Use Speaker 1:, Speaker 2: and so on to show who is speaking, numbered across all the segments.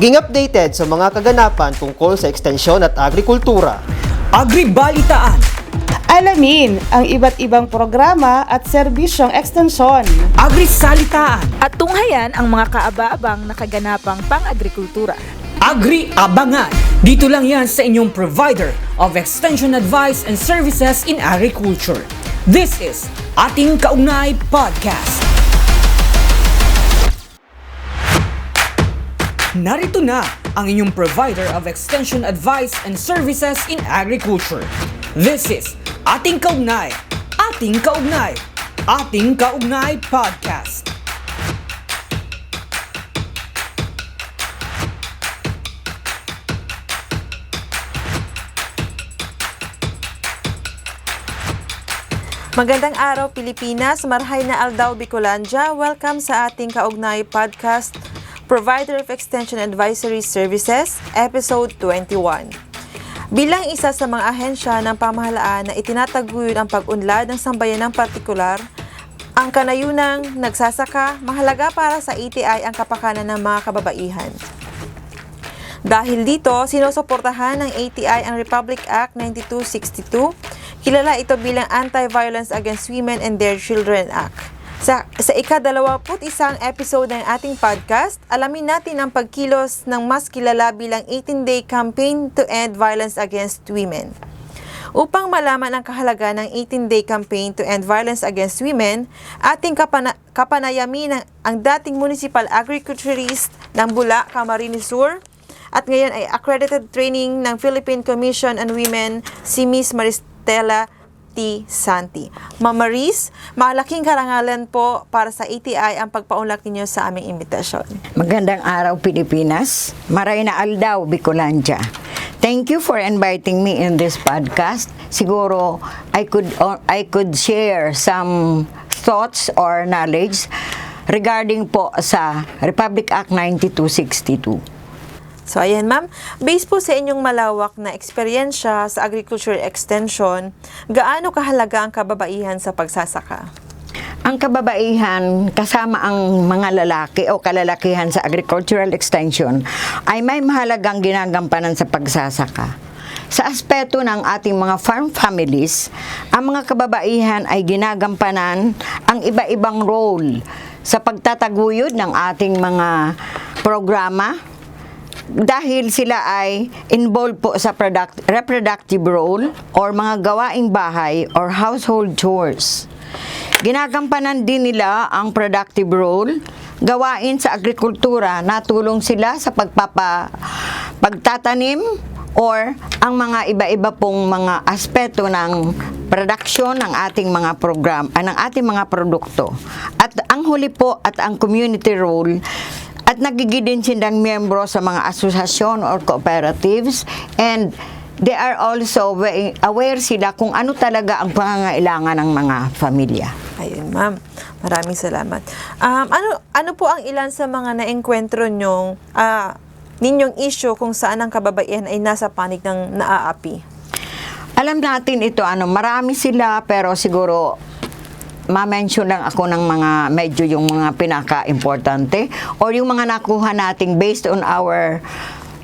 Speaker 1: Maging updated sa mga kaganapan tungkol sa ekstensyon at agrikultura.
Speaker 2: Agribalitaan,
Speaker 3: Alamin ang iba't ibang programa at serbisyong ekstensyon.
Speaker 2: Agrisalitaan,
Speaker 4: at tunghayan ang mga kaaba-abang na kaganapang pang-agrikultura.
Speaker 2: Agri-abangan. Dito lang yan sa inyong provider of extension advice and services in agriculture. This is Ating Kaugnay Podcast. Narito na ang inyong provider of extension advice and services in agriculture. This is Ating Kaugnay, Ating Kaugnay, Ating Kaugnay Podcast.
Speaker 5: Magandang araw Pilipinas, marhay na Aldaw Bicolandia. Welcome sa ating kaugnay podcast, Provider of Extension Advisory Services, Episode 21. Bilang isa sa mga ahensya ng pamahalaan na itinataguyod ang pag-unlad ng sambayan ng partikular, ang kanayunang nagsasaka, mahalaga para sa ETI ang kapakanan ng mga kababaihan. Dahil dito, sinusuportahan ng ATI ang Republic Act 9262. Kilala ito bilang Anti-Violence Against Women and Their Children Act. Sa, sa ika-21 isang episode ng ating podcast, alamin natin ang pagkilos ng mas kilala bilang 18-day campaign to end violence against women. Upang malaman ang kahalaga ng 18-day campaign to end violence against women, ating kapana- kapanayamin ang, ang dating municipal agriculturist ng Bula, Camarines Sur, at ngayon ay accredited training ng Philippine Commission on Women, si Miss Maristela T. Santi. Ma'am Maris, malaking karangalan po para sa ATI ang pagpaunlak ninyo sa aming imbitasyon.
Speaker 6: Magandang araw Pilipinas. Maray na Aldaw, Bicolandia. Thank you for inviting me in this podcast. Siguro I could uh, I could share some thoughts or knowledge regarding po sa Republic Act 9262.
Speaker 5: So ayan ma'am, based po sa inyong malawak na eksperyensya sa agriculture extension, gaano kahalaga ang kababaihan sa pagsasaka?
Speaker 6: Ang kababaihan kasama ang mga lalaki o kalalakihan sa agricultural extension ay may mahalagang ginagampanan sa pagsasaka. Sa aspeto ng ating mga farm families, ang mga kababaihan ay ginagampanan ang iba-ibang role sa pagtataguyod ng ating mga programa dahil sila ay involved po sa product, reproductive role or mga gawaing bahay or household chores. Ginagampanan din nila ang productive role, gawain sa agrikultura, natulong sila sa pagpapa, pagtatanim or ang mga iba-iba pong mga aspeto ng production ng ating mga program, ah, ng ating mga produkto. At ang huli po at ang community role at nagiging din silang miyembro sa mga asosasyon or cooperatives and they are also wa- aware sila kung ano talaga ang pangangailangan ng mga pamilya.
Speaker 5: Ayun ma'am, maraming salamat. Um, ano, ano po ang ilan sa mga naengkwentro nyong, ah, ninyong issue kung saan ang kababaihan ay nasa panig ng naaapi?
Speaker 6: Alam natin ito, ano, marami sila pero siguro ma-mention lang ako ng mga medyo yung mga pinaka-importante or yung mga nakuha nating based on our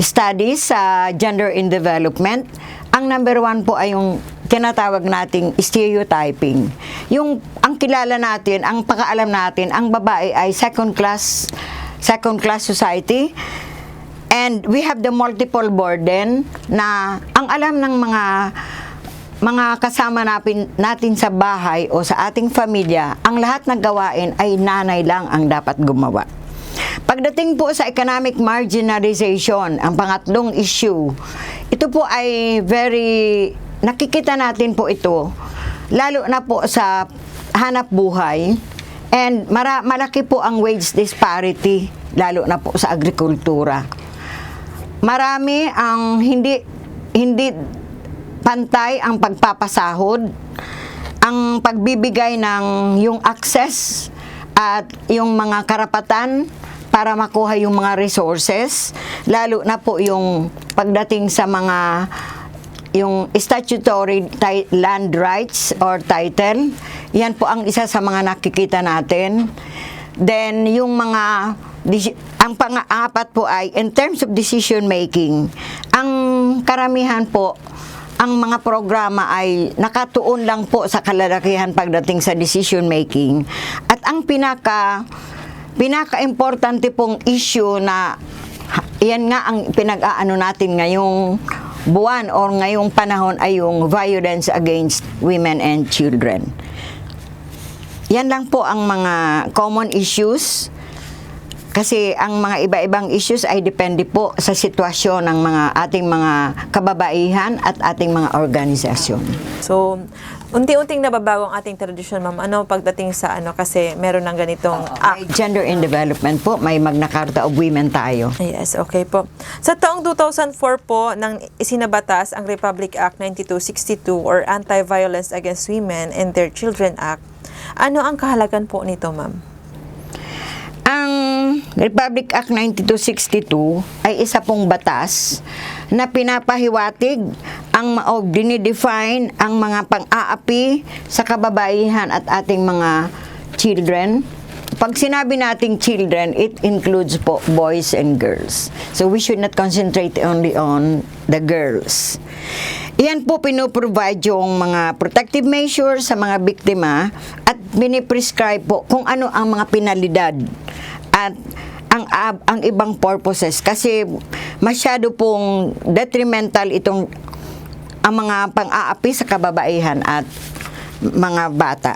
Speaker 6: studies sa gender in development. Ang number one po ay yung tinatawag nating stereotyping. Yung ang kilala natin, ang pakaalam natin, ang babae ay second class second class society and we have the multiple burden na ang alam ng mga mga kasama natin, natin sa bahay o sa ating pamilya, ang lahat ng gawain ay nanay lang ang dapat gumawa. Pagdating po sa economic marginalization, ang pangatlong issue, ito po ay very, nakikita natin po ito, lalo na po sa hanap buhay, and mara, malaki po ang wage disparity, lalo na po sa agrikultura. Marami ang hindi, hindi pantay ang pagpapasahod, ang pagbibigay ng yung access at yung mga karapatan para makuha yung mga resources, lalo na po yung pagdating sa mga yung statutory land rights or title. Yan po ang isa sa mga nakikita natin. Then yung mga Ang pang-apat po ay, in terms of decision making, ang karamihan po, ang mga programa ay nakatuon lang po sa kalalakihan pagdating sa decision making. At ang pinaka, pinaka-importante pong issue na yan nga ang pinag-aano natin ngayong buwan or ngayong panahon ay yung violence against women and children. Yan lang po ang mga common issues kasi ang mga iba-ibang issues ay depende po sa sitwasyon ng mga ating mga kababaihan at ating mga organisasyon.
Speaker 5: So, unti-unting nababago ang ating tradisyon, ma'am. Ano pagdating sa ano kasi meron ng ganitong
Speaker 6: May
Speaker 5: act.
Speaker 6: gender in development po, may Magna Carta of Women tayo.
Speaker 5: Yes, okay po. Sa taong 2004 po, nang isinabatas ang Republic Act 9262 or Anti-Violence Against Women and Their Children Act, ano ang kahalagan po nito, ma'am?
Speaker 6: Republic Act 9262 ay isa pong batas na pinapahiwatig ang o dinidefine ang mga pang-aapi sa kababaihan at ating mga children. Pag sinabi nating children, it includes po boys and girls. So we should not concentrate only on the girls. Iyan po pinoprovide yung mga protective measures sa mga biktima at biniprescribe po kung ano ang mga penalidad at ang ang ibang purposes kasi masyado pong detrimental itong ang mga pang-aapi sa kababaihan at mga bata.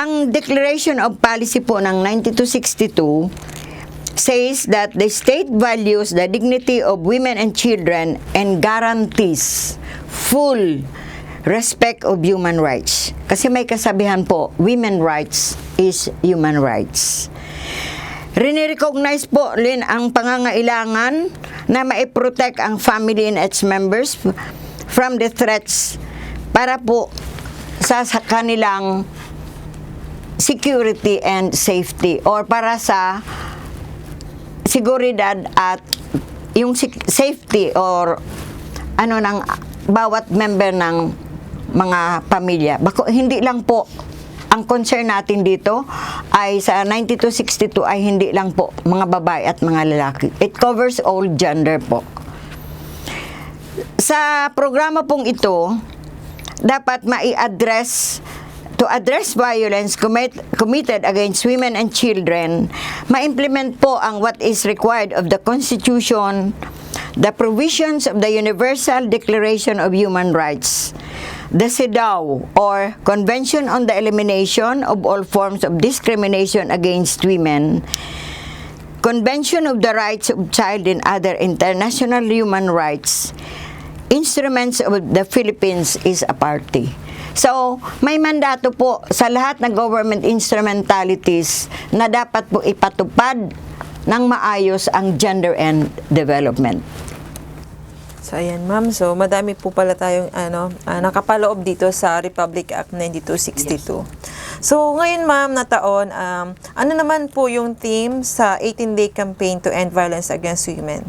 Speaker 6: Ang Declaration of Policy po ng 9262 says that the state values the dignity of women and children and guarantees full respect of human rights. Kasi may kasabihan po, women rights is human rights. Rinirecognize po rin ang pangangailangan na maiprotect ang family and its members from the threats para po sa, kanilang security and safety or para sa seguridad at yung safety or ano ng bawat member ng mga pamilya. Bako, hindi lang po ang concern natin dito ay sa 9262 ay hindi lang po mga babae at mga lalaki. It covers all gender po. Sa programa pong ito, dapat mai-address to address violence commit, committed against women and children, ma-implement po ang what is required of the Constitution, the provisions of the Universal Declaration of Human Rights, the CEDAW or Convention on the Elimination of All Forms of Discrimination Against Women, Convention of the Rights of Child and other international human rights, Instruments of the Philippines is a party. So, may mandato po sa lahat ng government instrumentalities na dapat po ipatupad ng maayos ang gender and development.
Speaker 5: So, ayan, ma'am. So, madami po pala tayong ano, ah, nakapaloob dito sa Republic Act 9262. So, ngayon, ma'am, na taon, um, ano naman po yung theme sa 18-day campaign to end violence against women?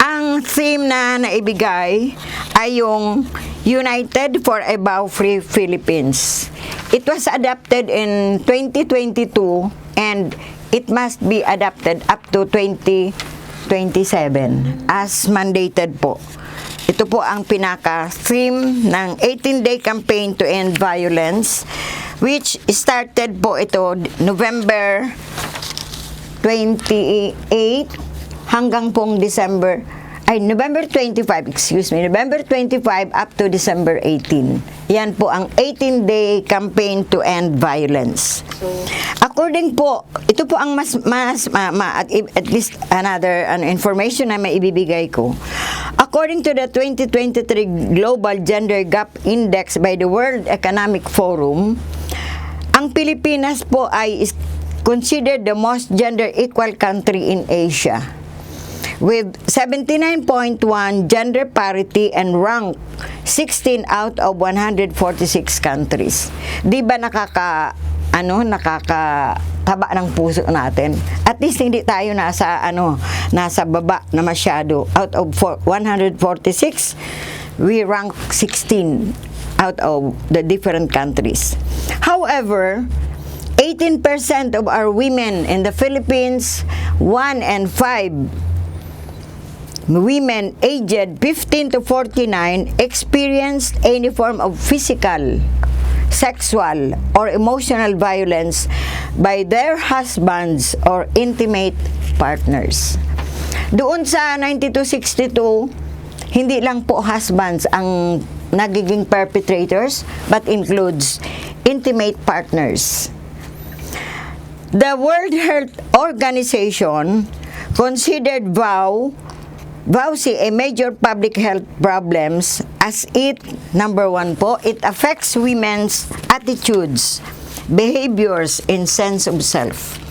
Speaker 6: Ang theme na naibigay ay yung United for a Bow-Free Philippines. It was adopted in 2022 and it must be adopted up to 2027 as mandated po. Ito po ang pinaka-theme ng 18-day campaign to end violence which started po ito November 28 hanggang pong December ay November 25, excuse me, November 25 up to December 18. Yan po ang 18-day campaign to end violence. According po, ito po ang mas mas ma, ma- at, at least another ano, information na may ibibigay ko. According to the 2023 Global Gender Gap Index by the World Economic Forum, ang Pilipinas po ay considered the most gender equal country in Asia with 79.1 gender parity and rank 16 out of 146 countries. 'Di ba nakaka ano nakaka taba ng puso natin. At least hindi tayo nasa ano nasa baba na masyado. Out of four- 146 we rank 16 out of the different countries. However, 18% of our women in the Philippines, 1 and 5 women aged 15 to 49 experienced any form of physical, sexual, or emotional violence by their husbands or intimate partners. Doon sa 9262, hindi lang po husbands ang nagiging perpetrators but includes intimate partners. The World Health Organization considered VOW VOWSI a major public health problems as it, number one po, it affects women's attitudes, behaviors, and sense of self.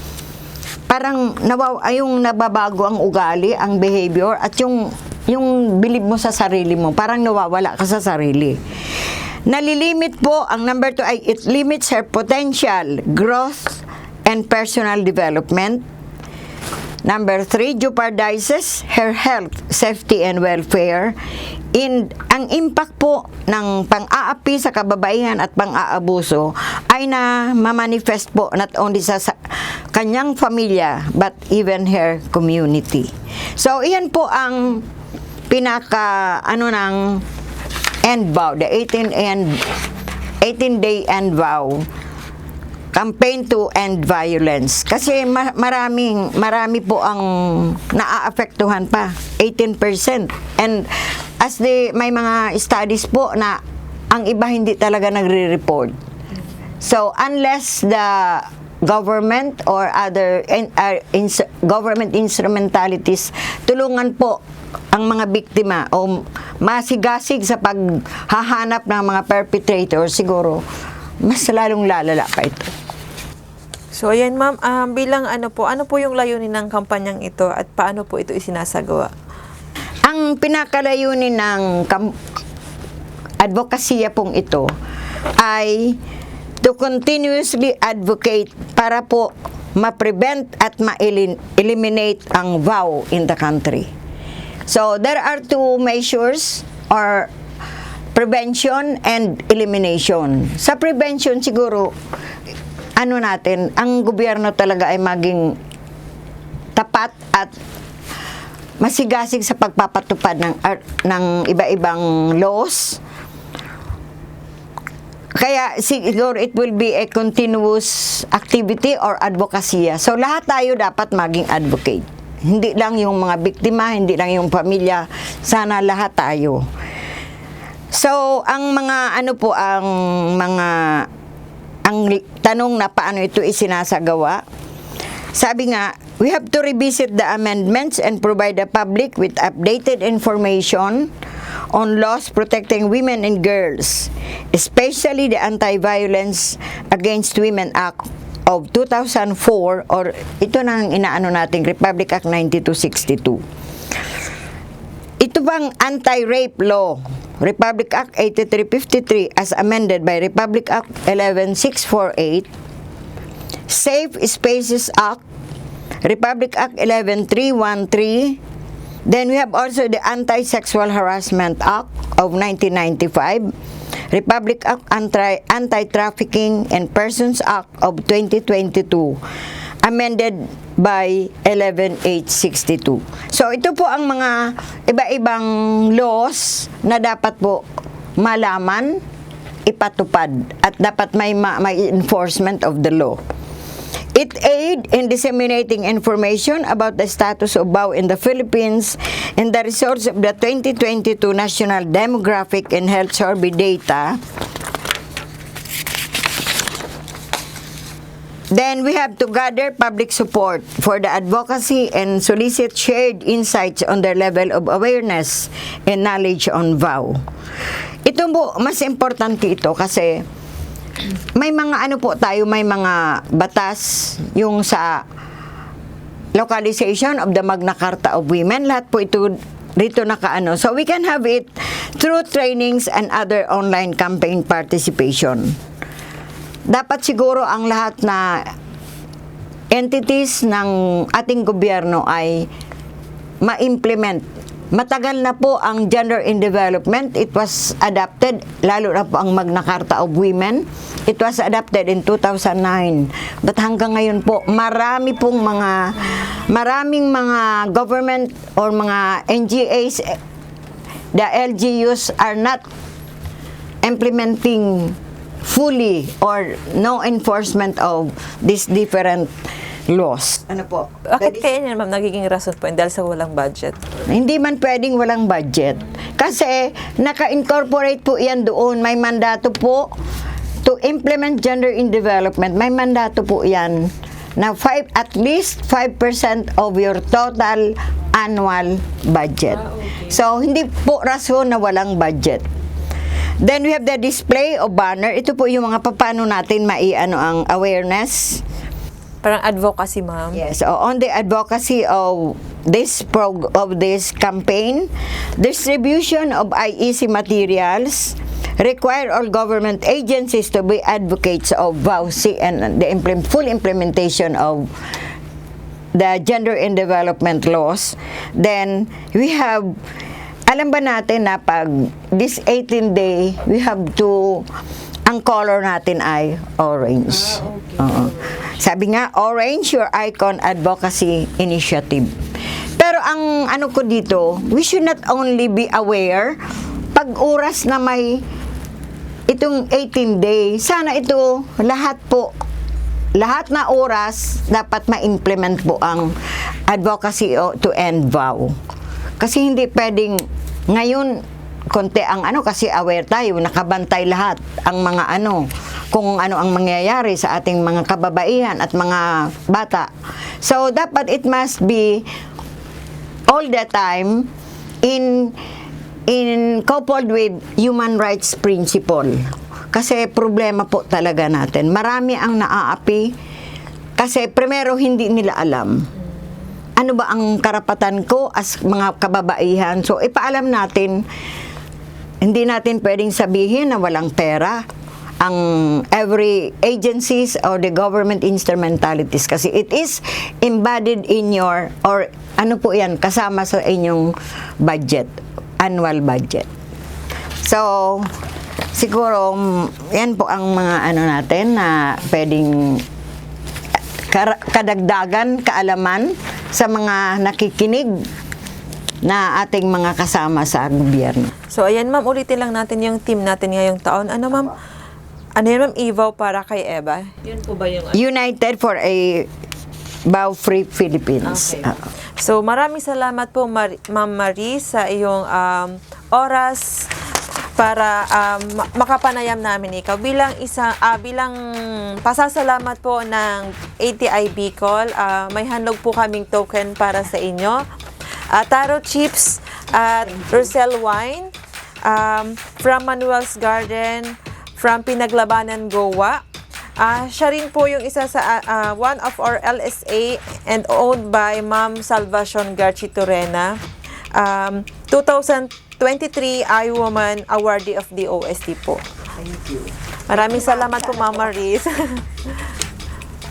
Speaker 6: Parang nawaw, yung nababago ang ugali, ang behavior, at yung, yung bilib mo sa sarili mo, parang nawawala ka sa sarili. Nalilimit po, ang number two ay it limits her potential, growth, and personal development. Number three, jeopardizes her health, safety, and welfare. In, ang impact po ng pang-aapi sa kababaihan at pang-aabuso ay na mamanifest po not only sa, sa kanyang pamilya but even her community. So, iyan po ang pinaka, ano ng end vow, the 18 end 18 day end vow campaign to end violence. Kasi ma- maraming marami po ang naaapektuhan pa 18% and as the may mga studies po na ang iba hindi talaga nagre-report. So unless the government or other uh, ins- government instrumentalities tulungan po ang mga biktima o masigasig sa paghahanap ng mga perpetrators siguro mas lalong lalala pa ito.
Speaker 5: So ayan ma'am, um, bilang ano po, ano po yung layunin ng kampanyang ito at paano po ito isinasagawa?
Speaker 6: Ang pinakalayunin ng kam- advokasya pong ito ay to continuously advocate para po ma-prevent at ma-eliminate ang vow in the country. So there are two measures or prevention and elimination. Sa prevention siguro ano natin, ang gobyerno talaga ay maging tapat at masigasig sa pagpapatupad ng ar- ng iba-ibang laws. Kaya siguro it will be a continuous activity or advocacy. So lahat tayo dapat maging advocate. Hindi lang yung mga biktima, hindi lang yung pamilya, sana lahat tayo. So, ang mga ano po ang mga ang tanong na paano ito isinasagawa. Sabi nga, we have to revisit the amendments and provide the public with updated information on laws protecting women and girls, especially the Anti-Violence Against Women Act of 2004 or ito nang inaano nating Republic Act 9262. Ito bang anti-rape law, Republic Act 8353 as amended by Republic Act 11648, Safe Spaces Act, Republic Act 11313, then we have also the Anti-Sexual Harassment Act of 1995, Republic Act Anti- Anti-Trafficking and Persons Act of 2022, amended by 11862. So ito po ang mga iba-ibang laws na dapat po malaman, ipatupad at dapat may ma- may enforcement of the law. It aid in disseminating information about the status of BAW in the Philippines and the results of the 2022 National Demographic and Health Survey data Then we have to gather public support for the advocacy and solicit shared insights on their level of awareness and knowledge on VOW. Ito po, mas importante ito kasi may mga ano po tayo, may mga batas yung sa localization of the Magna Carta of Women. Lahat po ito dito nakaano. So we can have it through trainings and other online campaign participation dapat siguro ang lahat na entities ng ating gobyerno ay ma-implement, Matagal na po ang gender in development. It was adopted, lalo na po ang Magna Carta of Women. It was adopted in 2009. But hanggang ngayon po, marami pong mga, maraming mga government or mga NGAs, the LGUs are not implementing fully or no enforcement of these different laws. Ano po?
Speaker 5: Bakit kaya niya ma'am nagiging rason po dahil sa walang budget?
Speaker 6: Hindi man pwedeng walang budget. Kasi naka-incorporate po yan doon. May mandato po to implement gender in development. May mandato po yan na five, at least 5% of your total annual budget. So, hindi po rason na walang budget. Then we have the display of banner. Ito po yung mga paano natin maiano ang awareness.
Speaker 5: Parang advocacy, ma'am.
Speaker 6: Yes, so on the advocacy of this prog- of this campaign, distribution of IEC materials require all government agencies to be advocates of VAUSI and the implement, full implementation of the gender and development laws. Then we have alam ba natin na pag this 18 day, we have to ang color natin ay orange. Oo. Sabi nga, orange your icon advocacy initiative. Pero ang ano ko dito, we should not only be aware pag oras na may itong 18 day, sana ito lahat po lahat na oras dapat ma-implement po ang advocacy to end vow. Kasi hindi pwedeng ngayon konti ang ano kasi aware tayo, nakabantay lahat ang mga ano kung ano ang mangyayari sa ating mga kababaihan at mga bata. So dapat it must be all the time in in coupled with human rights principle. Kasi problema po talaga natin. Marami ang naaapi kasi primero hindi nila alam. Ano ba ang karapatan ko as mga kababaihan? So ipaalam natin hindi natin pwedeng sabihin na walang pera ang every agencies or the government instrumentalities kasi it is embodied in your or ano po yan kasama sa inyong budget annual budget so siguro mm, yan po ang mga ano natin na pwedeng kadagdagan kaalaman sa mga nakikinig na ating mga kasama sa gobyerno
Speaker 5: So, ayan ma'am, ulitin lang natin yung team natin ngayong taon. Ano ma'am? Ano yun ma'am, Evo para kay Eva? Yun po ba yung...
Speaker 6: United for a Bow Free Philippines.
Speaker 5: Okay.
Speaker 6: Ah.
Speaker 5: So, maraming salamat po, Mar- Ma'am Marie, sa iyong um, oras para um, ma- makapanayam namin ikaw. Bilang isa, ah, bilang pasasalamat po ng ATI Bicol, ah, may handog po kaming token para sa inyo. Ah, taro chips at Rosel wine um, from Manuel's Garden, from Pinaglabanan, Goa. Ah, siya rin po yung isa sa ah, one of our LSA and owned by Ma'am Salvacion Garchitorena. Um, 2023 I-Woman Awardee of the OST po. Thank you. Maraming salamat po, Ma'am Maris.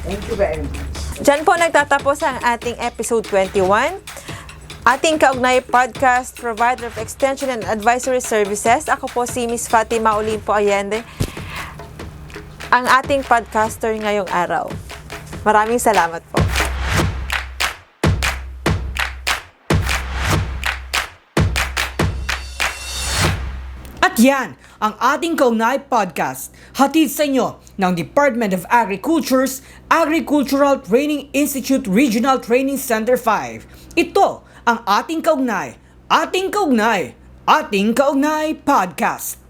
Speaker 6: Thank you very much.
Speaker 5: Diyan po nagtatapos ang ating episode 21. Ating kaugnay podcast, provider of extension and advisory services. Ako po si Miss Fatima Olimpo Allende, ang ating podcaster ngayong araw. Maraming salamat po.
Speaker 2: At yan ang ating Kaunay Podcast. Hatid sa inyo ng Department of Agriculture's Agricultural Training Institute Regional Training Center 5. Ito ang ating Kaugnay, ating Kaugnay, ating Kaugnay Podcast.